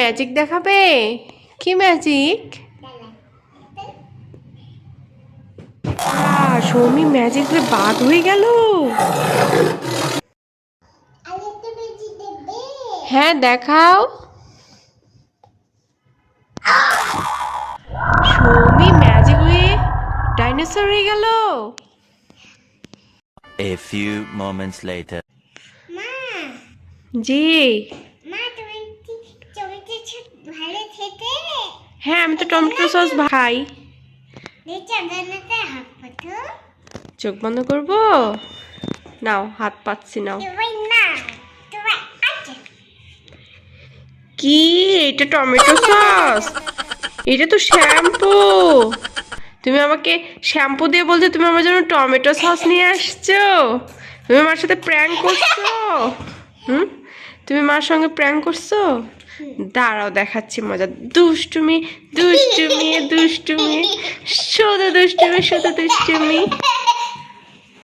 Magic দেখাবে? কি magic Soumi magic দিয়ে বাঘ হয়ে গেল। হ্যাঁ দেখাও। সৌমি ম্যাজিক হয়ে ডাইনোসর হয়ে গেল। A few moments later. মা। জি মা তুমি কি টমেটো সস ভালো খেতে? হ্যাঁ আমি তো টমেটো সস পাতো। চোখ বন্ধ করব? নাও হাত পাচ্ছি নাও। কি? এটা টমেটো সস? এটা তো শ্যাম্পু। তুমি আমাকে শ্যাম্পু দিয়ে বলছো তুমি আমার জন্য টমেটো সস নিয়ে আসছো। তুমি আমার সাথে প্র্যাঙ্ক করছ। হুম? তুমি মার সঙ্গে প্র্যাঙ্ক করছ? দাঁড়াও, দেখাচ্ছি মজা। দুষ্টুমি দুষ্টুমি দুষ্টুমি। শুধু দুষ্টুমি শুধু দুষ্টুমি।